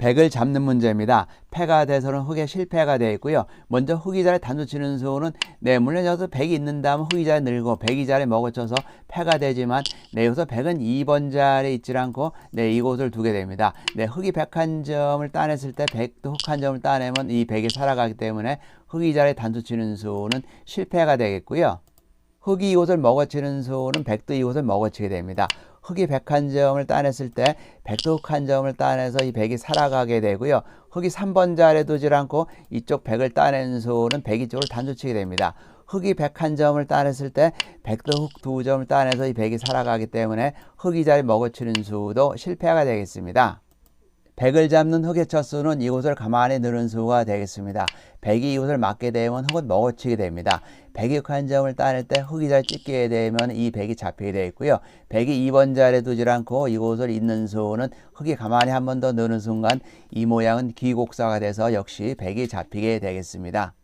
백을 잡는 문제입니다. 패가 돼서는 흑에 실패가 되어 있고요. 먼저 흑이 자리에 단수 치는 수는 네, 물론 여기서 백이 있는 다음 흑이 자리에 늘고 백이 자리에 먹어쳐서 패가 되지만 네, 여기서 백은 2번 자리에 있지 않고 네, 이곳을 두게 됩니다. 네, 흑이 백 한 점을 따냈을 때 백도 흑 한 점을 따내면 이 백이 살아가기 때문에 흑이 자리에 단수 치는 수는 실패가 되겠고요. 흑이 이곳을 먹어치는 수는 백도 이곳을 먹어치게 됩니다. 흑이 백 한 점을 따냈을 때 백도 흑한 점을 따내서 이 백이 살아가게 되고요. 흑이 3번 자리에 두지 않고 이쪽 백을 따낸 수는 백이 쪽을 단수치게 됩니다. 흑이 백 한 점을 따냈을 때 백도 흑두 점을 따내서 이 백이 살아가기 때문에 흑이 자리 먹어치는 수도 실패가 되겠습니다. 백을 잡는 흑의 첫 수는 이곳을 가만히 누른 수가 되겠습니다. 백이 이곳을 맞게 되면 흑은 먹어치게 됩니다. 백이 한 점을 따낼 때 흑이 잘 찍게 되면 이 백이 잡히게 되어 있고요. 백이 2번 자리에 두지 않고 이곳을 있는 수는 흑이 가만히 한 번더 누는 순간 이 모양은 기곡사가 돼서 역시 백이 잡히게 되겠습니다.